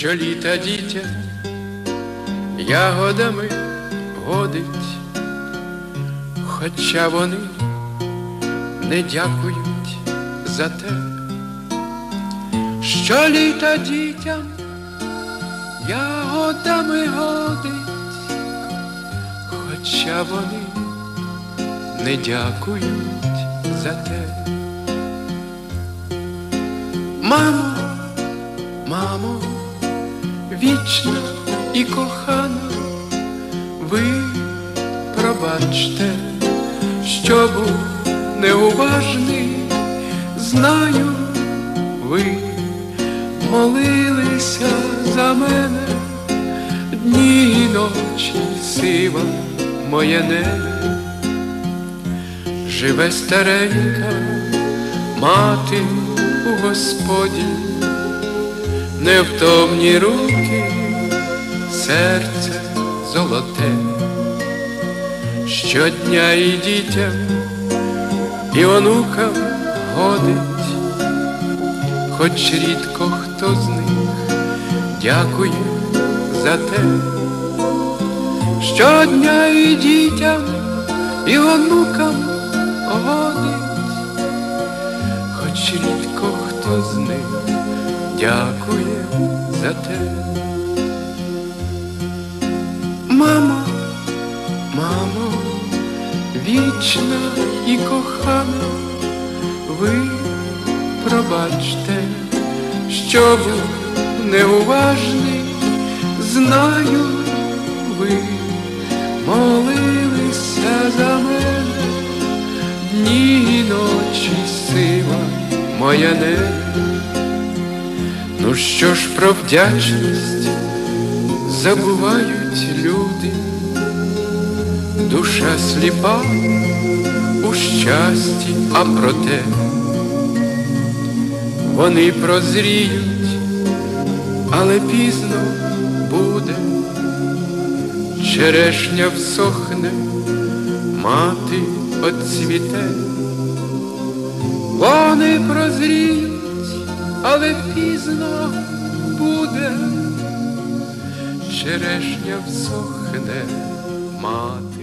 що літа дітя ягодами годить, хоча вони не дякують за те, що літа дітям ягодами годить, хоча вони не дякують за те. Мамо, мамо, вічна і кохана, ви пробачте, що був неуважний, знаю, ви молилися за мене, дні і ночі сива моє небо, живе старенька мати у Господі, невтомні руки, серце золоте, щодня і дітям, і онукам годить, хоч рідко хто з них дякує за те, щодня і дітям, і онукам годить, хоч рідко хто з них дякує за те. Мамо, мамо, вічна і кохана, ви пробачте, що був неуважний, знаю, ви молилися за мене, дні і ночі сила моя не. Ну що ж про вдячність забувають люди, душа сліпа у щасті, а проте вони прозріють, але пізно буде, черешня всохне, мати оцвіте, вони прозріють, але пізно буде, черешня всохне, мати